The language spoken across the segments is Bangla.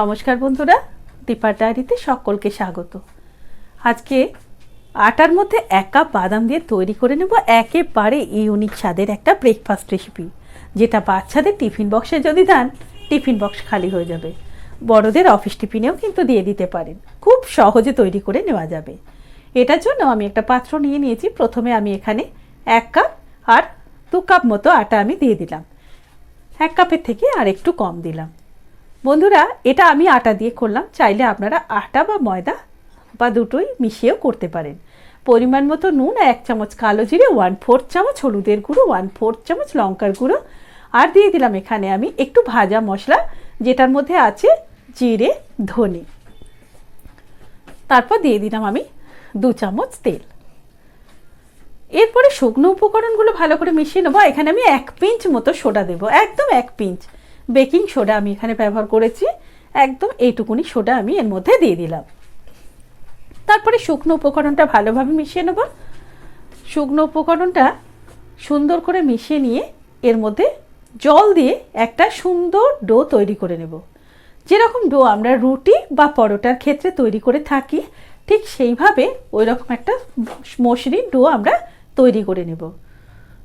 নমস্কার বন্ধুরা, দীপার ডায়েরিতে সকলকে স্বাগত। আজকে আটার মধ্যে এক কাপ বাদাম দিয়ে তৈরি করে নেব একেবারে ইউনিক স্বাদের একটা ব্রেকফাস্ট রেসিপি যেটা বাচ্চাদের টিফিন বক্সে যদি দেন, টিফিন বক্স খালি হয়ে যাবে। বড়দের অফিস টিফিনেও কিন্তু দিয়ে দিতে পারেন। খুব সহজে তৈরি করে নেওয়া যাবে। এটার জন্য আমি একটা পাত্র নিয়ে নিয়েছি। প্রথমে আমি এখানে এক কাপ আর দু কাপ মতো আটা আমি দিয়ে দিলাম। এক কাপের থেকে আর একটু কম দিলাম। বন্ধুরা, এটা আমি আটা দিয়ে করলাম। চাইলে আপনারা আটা বা ময়দা বা দুটোই মিশিয়েও করতে পারেন। পরিমাণ মতো নুন, এক চামচ কালো জিরে ওয়ান ফোর্থ চামচ হলুদের গুঁড়ো ওয়ান ফোর্থ চামচ লঙ্কার গুঁড়ো। আর দিয়ে দিলাম এখানে আমি একটু ভাজা মশলা, যেটার মধ্যে আছে জিরে, ধনে। তারপর দিয়ে দিলাম আমি দু চামচ তেল। এরপরে শুকনো উপকরণগুলো ভালো করে মিশিয়ে নেব। এখানে আমি এক পিঞ্চ মতো সোডা দেবো, একদম এক পিঞ্চ। বেকিং সোডা আমি এখানে ব্যবহার করেছি। একদম এইটুকুনি সোডা আমি এর মধ্যে দিয়ে দিলাম। তারপরে শুকনো উপকরণটা ভালোভাবে মিশিয়ে নেব। শুকনো উপকরণটা সুন্দর করে মিশিয়ে নিয়ে এর মধ্যে জল দিয়ে একটা সুন্দর ডো তৈরি করে নেব। যেরকম ডো আমরা রুটি বা পরোটার ক্ষেত্রে তৈরি করে থাকি, ঠিক সেইভাবে ওই রকম একটা মসৃণ ডো আমরা তৈরি করে নেব।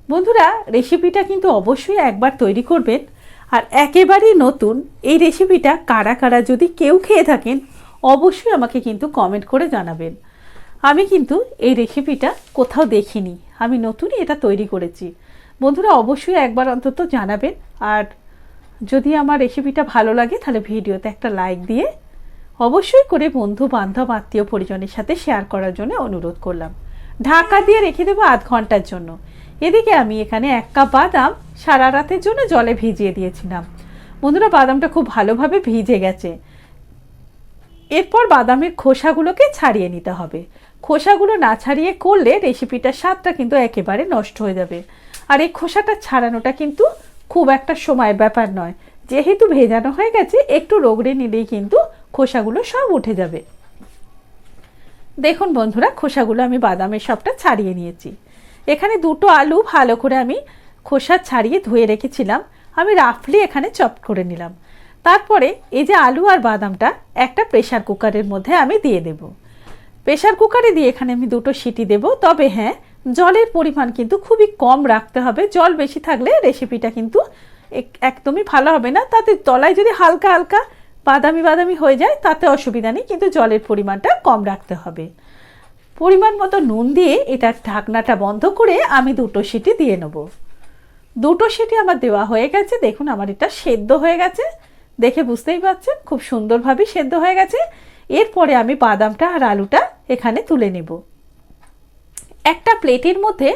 বন্ধুরা রেসিপিটা কিন্তু অবশ্যই একবার তৈরি করবেন। আর একেবারেই নতুন, এই রেসিপিটা কারা কারা যদি কেউ খেয়ে থাকেন, অবশ্যই আমাকে কিন্তু কমেন্ট করে জানাবেন। আমি কিন্তু এই রেসিপিটা কোথাও দেখিনি, আমি নতুনই এটা তৈরি করেছি। বন্ধুরা, অবশ্যই একবার অন্তত জানাবেন। আর যদি আমার রেসিপিটা ভালো লাগে, তাহলে ভিডিওতে একটা লাইক দিয়ে অবশ্যই করে বন্ধু বান্ধব আত্মীয় পরিজনের সাথে শেয়ার করার জন্য অনুরোধ করলাম। ঢাকা দিয়ে রেখে দেবো আধ ঘণ্টার জন্য। এদিকে আমি এখানে এক কাপ বাদাম সারা রাতের জন্য জলে ভিজিয়ে দিয়েছিলাম। বন্ধুরা, বাদামটা খুব ভালোভাবে ভিজে গেছে। এরপর বাদামের খোসাগুলোকে ছাড়িয়ে নিতে হবে। খোসাগুলো না ছাড়িয়ে করলে রেসিপিটার স্বাদটা কিন্তু একেবারে নষ্ট হয়ে যাবে। আর এই খোসাটা ছাড়ানোটা কিন্তু খুব একটা সময়ের ব্যাপার নয়। যেহেতু ভেজানো হয়ে গেছে, একটু রোগড়ে নিলেই কিন্তু খোসাগুলো সব উঠে যাবে। দেখুন বন্ধুরা, খোসাগুলো আমি বাদামের সবটা ছাড়িয়ে নিয়েছি। এখানে দুটো আলু ভালো করে আমি খোসা ছাড়িয়ে ধুয়ে রেখেছিলাম। আমি রাফলি এখানে চপ করে নিলাম। তারপরে এই যে আলু আর বাদামটা একটা প্রেশার কুকারের মধ্যে আমি দিয়ে দেব। প্রেশার কুকারে দিয়ে এখানে আমি দুটো সিটি দেব। তবে হ্যাঁ জলের পরিমাণ কিন্তু খুবই কম রাখতে হবে। জল বেশি থাকলে রেসিপিটা কিন্তু একদমই ভালো হবে না। তাতে তলায় যদি হালকা হালকা বাদামি বাদামি হয়ে যায়, তাতে অসুবিধা নেই। কিন্তু জলের পরিমাণটা কম রাখতে হবে। পরিমাণ মতো নুন দিয়ে এটার ঢাকনাটা বন্ধ করে আমি দুটো সিটি দিয়ে নেব। দুটো সিটি আমার দেওয়া হয়ে গেছে। দেখুন, আমার এটা সেদ্ধ হয়ে গেছে। দেখে বুঝতেই পারছেন, খুব সুন্দরভাবে সেদ্ধ হয়ে গেছে। এরপরে আমি বাদামটা আর আলুটা এখানে তুলে নেব। একটা প্লেটের মধ্যে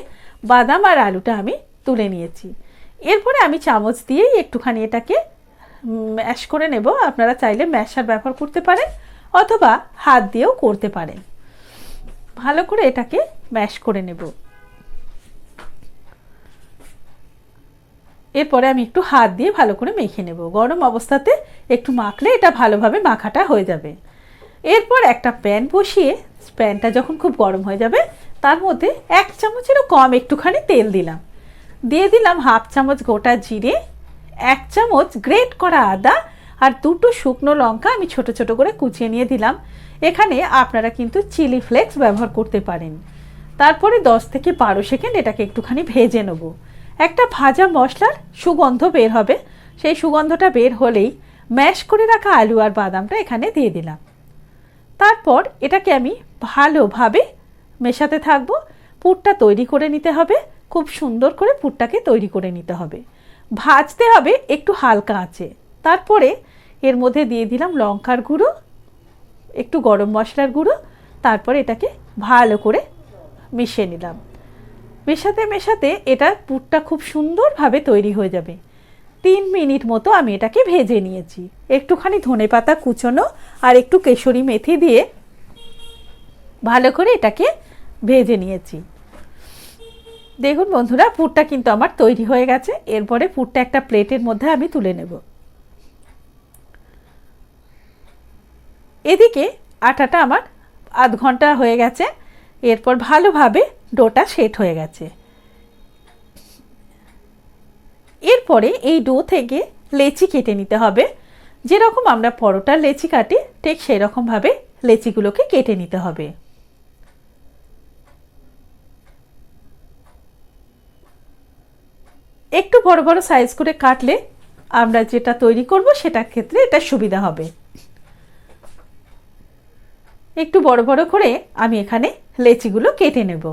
বাদাম আর আলুটা আমি তুলে নিয়েছি। এরপরে আমি চামচ দিয়েই একটুখানি এটাকে ম্যাশ করে নেব। আপনারা চাইলে ম্যাশার ব্যবহার করতে পারেন অথবা হাত দিয়েও করতে পারেন। ভালো করে এটাকে ম্যাশ করে নেব। এরপরে আমি একটু হাত দিয়ে ভালো করে মেখে নেব। গরম অবস্থাতে একটু মাখলে এটা ভালোভাবে মাখাটা হয়ে যাবে। এরপর একটা প্যান বসিয়ে প্যানটা যখন খুব গরম হয়ে যাবে, তার মধ্যে এক চামচেরও কম একটুখানি তেল দিলাম। দিয়ে দিলাম হাফ চামচ গোটা জিরে, এক চামচ গ্রেট করা আদা আর দুটো শুকনো লঙ্কা আমি ছোট ছোট করে কুচিয়ে নিয়ে দিলাম। এখানে আপনারা কিন্তু চিলি ফ্লেক্স ব্যবহার করতে পারেন। তারপরে দশ থেকে বারো সেকেন্ড এটাকে একটুখানি ভেজে নেব। একটা ভাজা মশলার সুগন্ধ বের হবে। সেই সুগন্ধটা বের হলেই ম্যাশ করে রাখা আলু আর বাদামটা এখানে দিয়ে দিলাম। তারপর এটাকে আমি ভালোভাবে মেশাতে থাকব। পুরটা তৈরি করে নিতে হবে। খুব সুন্দর করে পুরটাকে তৈরি করে নিতে হবে। ভাজতে হবে একটু হালকা আছে তারপরে এর মধ্যে দিয়ে দিলাম লঙ্কার গুঁড়ো। একটু গরম মশলার গুঁড়ো, তারপরে এটাকে ভালো করে মিশিয়ে নিলাম। মেশাতে মেশাতে এটা পুরটা খুব সুন্দরভাবে তৈরি হয়ে যাবে। তিন মিনিট মতো আমি এটাকে ভেজে নিয়েছি। একটুখানি ধনে পাতা কুচোনো আর একটু কেশরি মেথি দিয়ে ভালো করে এটাকে ভেজে নিয়েছি। দেখুন বন্ধুরা, পুরটা কিন্তু আমার তৈরি হয়ে গেছে। এরপরে পুরটা একটা প্লেটের মধ্যে আমি তুলে নেব। এদিকে আটাটা আমার আধ ঘণ্টা হয়ে গেছে, এরপর ভালোভাবে ডোটা সেট হয়ে গেছে। এরপরে এই ডো থেকে লেচি কেটে নিতে হবে। যেরকম আমরা পরোটার লেচি কাটি, ঠিক সেই রকমভাবে লেচিগুলোকে কেটে নিতে হবে। একটু বড় বড় সাইজ করে কাটলে আমরা যেটা তৈরি করব, সেটার ক্ষেত্রে এটা সুবিধা হবে। একটু বড় বড় করে আমি এখানে লেচিগুলো কেটে নেব।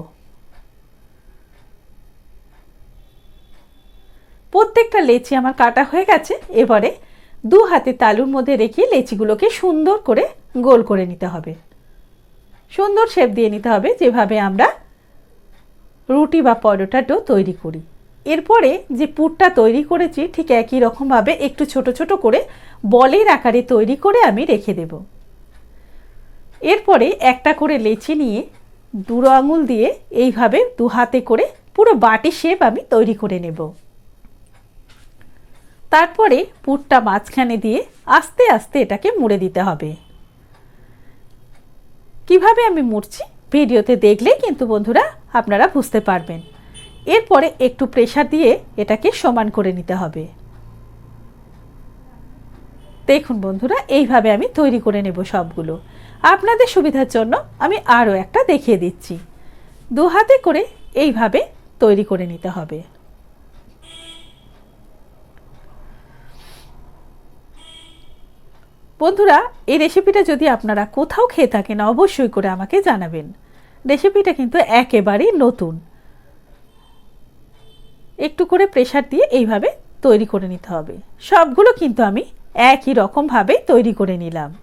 প্রত্যেকটা লেচি আমার কাটা হয়ে গেছে, এবারে দু হাতে তালুর মধ্যে রেখে লেচিগুলোকে সুন্দর করে গোল করে নিতে হবে। সুন্দর শেপ দিয়ে নিতে হবে যেভাবে আমরা রুটি বা পরোটা ডো তৈরি করি। এরপরে যে পুরটা তৈরি করেছি ঠিক একই রকমভাবে একটু ছোট ছোট করে বলের আকারে তৈরি করে আমি রেখে দেব। এরপরে একটা করে লেচি নিয়ে দুটো আঙুল দিয়ে এইভাবে দু হাতে করে পুরো বাটি শেপ আমি তৈরি করে নেব। তারপরে পুরটা মাঝখানে দিয়ে আস্তে আস্তে এটাকে মুড়ে দিতে হবে। কীভাবে আমি মুড়ছি ভিডিওতে দেখলেই কিন্তু বন্ধুরা আপনারা বুঝতে পারবেন। এরপরে একটু প্রেশার দিয়ে এটাকে সমান করে নিতে হবে। দেখুন বন্ধুরা, এইভাবে আমি তৈরি করে নেব সবগুলো। আপনাদের সুবিধার জন্য আমি আরও একটা দেখিয়ে দিচ্ছি। দু হাতে করে এইভাবে তৈরি করে নিতে হবে। বন্ধুরা, এই রেসিপিটা যদি আপনারা কোথাও খেয়ে থাকেন, অবশ্যই করে আমাকে জানাবেন। রেসিপিটা কিন্তু একেবারেই নতুন। একটু করে প্রেশার দিয়ে এইভাবে তৈরি করে নিতে হবে। সবগুলো কিন্তু আমি একই রকমভাবে তৈরি করে নিলাম।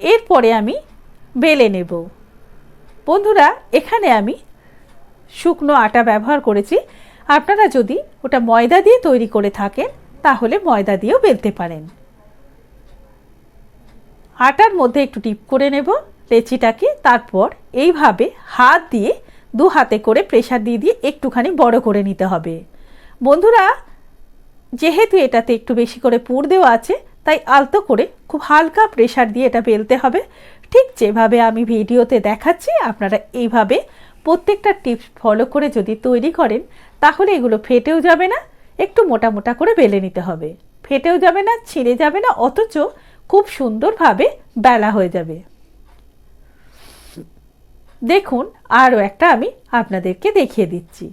এরপরে আমি বেলে নেব। বন্ধুরা, এখানে আমি শুকনো আটা ব্যবহার করেছি। আপনারা যদি ওটা ময়দা দিয়ে তৈরি করে থাকেন, তাহলে ময়দা দিয়েও বেলতে পারেন। আটার মধ্যে একটু টিপ করে নেব লেচিটাকে, তারপর এইভাবে হাত দিয়ে দু হাতে করে প্রেশার দিয়ে দিয়ে একটুখানি বড় করে নিতে হবে। বন্ধুরা যেহেতু এটাতে একটু বেশি করে পুর দেওয়া আছে, তাই আলতো করে খুব হালকা প্রেশার দিয়ে এটা বেলতে হবে। ঠিক যেভাবে আমি ভিডিওতে দেখাচ্ছি, আপনারা এইভাবে প্রত্যেকটা টিপস ফলো করে যদি তৈরি করেন, তাহলে এগুলো ফেটেও যাবে না, একটু মোটা মোটা করে বেলে নিতে হবে। ফেটেও যাবে না, ছিঁড়ে যাবে না, অথচ খুব সুন্দরভাবে বেলা হয়ে যাবে। দেখুন, আরও একটা আমি আপনাদেরকে দেখিয়ে দিচ্ছি।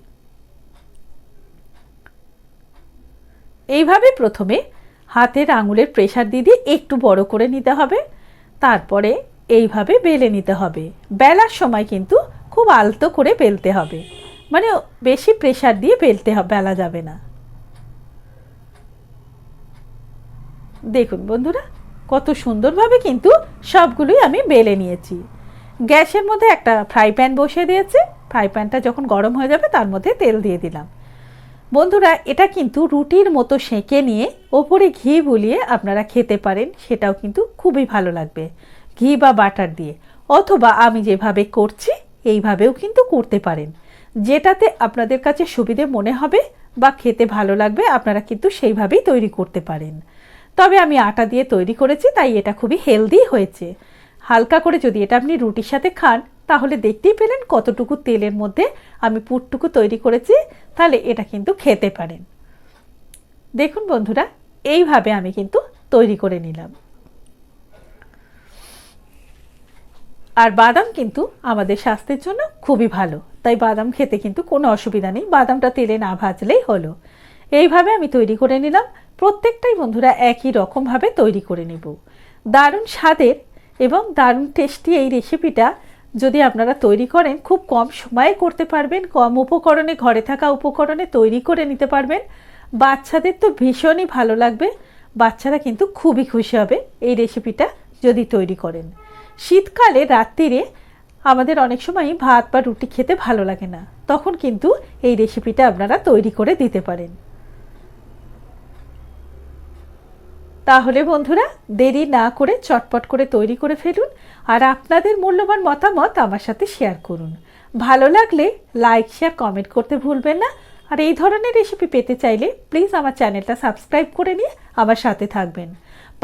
এইভাবে প্রথমে হাতের আঙুলের প্রেশার দিয়ে দিয়ে একটু বড় করে নিতে হবে। তারপরে এইভাবে বেলে নিতে হবে। বেলার সময় কিন্তু খুব আলতো করে বেলতে হবে। মানে বেশি প্রেশার দিয়ে বেলতে হবে বেলা যাবে না। দেখুন বন্ধুরা, কত সুন্দরভাবে কিন্তু সবগুলোই আমি বেলে নিয়েছি। গ্যাসের মধ্যে একটা ফ্রাই প্যান বসিয়ে দিয়েছি। ফ্রাই প্যানটা যখন গরম হয়ে যাবে, তার মধ্যে তেল দিয়ে দিলাম। বন্ধুরা, এটা কিন্তু রুটির মতো সেঁকে নিয়ে ওপরে ঘি বুলিয়ে আপনারা খেতে পারেন, সেটাও কিন্তু খুবই ভালো লাগবে, ঘি বা বাটার দিয়ে। অথবা আমি যেভাবে করছি, এইভাবেও কিন্তু করতে পারেন। যেটাতে আপনাদের কাছে সুবিধে মনে হবে বা খেতে ভালো লাগবে, আপনারা কিন্তু সেইভাবেই তৈরি করতে পারেন। তবে আমি আটা দিয়ে তৈরি করেছি, তাই এটা খুবই হেলদি হয়েছে। হালকা করে যদি এটা আপনি রুটির সাথে খান তাহলে দেখতেই পেলেন কতটুকু তেলের মধ্যে আমি পুরটুকু তৈরি করেছি, তাহলে এটা কিন্তু খেতে পারেন। দেখুন বন্ধুরা, এইভাবে আমি কিন্তু তৈরি করে নিলাম। আর বাদাম কিন্তু আমাদের স্বাস্থ্যের জন্য খুবই ভালো, তাই বাদাম খেতে কিন্তু কোনো অসুবিধা নেই, বাদামটা তেলে না ভাজলেই হলো। এইভাবে আমি তৈরি করে নিলাম, প্রত্যেকটাই বন্ধুরা একই রকমভাবে তৈরি করে নেব। দারুণ স্বাদের এবং দারুণ টেস্টি এই রেসিপিটা যদি আপনারা তৈরি করেন, খুব কম সময়ে করতে পারবেন, কম উপকরণে, ঘরে থাকা উপকরণে তৈরি করে নিতে পারবেন। বাচ্চাদের তো ভীষণই ভালো লাগবে। বাচ্চারা কিন্তু খুবই খুশি হবে এই রেসিপিটা যদি তৈরি করেন। শীতকালে রাত্রিরে আমাদের অনেক সময় ভাত বা রুটি খেতে ভালো লাগে না। তখন কিন্তু এই রেসিপিটা আপনারা তৈরি করে দিতে পারেন। তাহলে বন্ধুরা, দেরি না করে চটপট করে তৈরি করে ফেলুন আর আপনাদের মূল্যবান মতামত আমার সাথে শেয়ার করুন। ভালো লাগলে লাইক, শেয়ার, কমেন্ট করতে ভুলবেন না। আর এই ধরনের রেসিপি পেতে চাইলে প্লিজ আমার চ্যানেলটা সাবস্ক্রাইব করে নিয়ে আমার সাথে থাকবেন।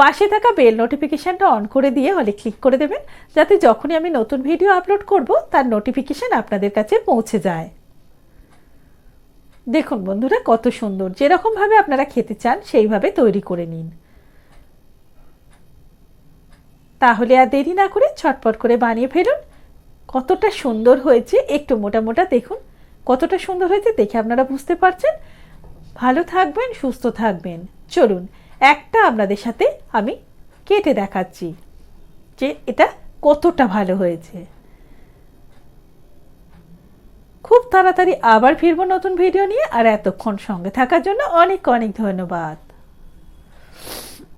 পাশে থাকা বেল নোটিফিকেশানটা অন করে দিয়ে হলে ক্লিক করে দেবেন, যাতে যখনই আমি নতুন ভিডিও আপলোড করব, তার নোটিফিকেশান আপনাদের কাছে পৌঁছে যায়। দেখুন বন্ধুরা, কত সুন্দর। যেরকমভাবে আপনারা খেতে চান, সেইভাবে তৈরি করে নিন। তাহলে আর দেরি না করে ছটপট করে বানিয়ে ফেলুন। কতটা সুন্দর হয়েছে, একটু মোটা মোটা দেখুন। কতটা সুন্দর হয়েছে দেখে আপনারা বুঝতে পারছেন। ভালো থাকবেন, সুস্থ থাকবেন। চলুন, একটা আপনাদের সাথে আমি কেটে দেখাচ্ছি যে এটা কতটা ভালো হয়েছে। খুব তাড়াতাড়ি আবার ফিরবো নতুন ভিডিও নিয়ে। আর এতক্ষণ সঙ্গে থাকার জন্য অনেক অনেক ধন্যবাদ।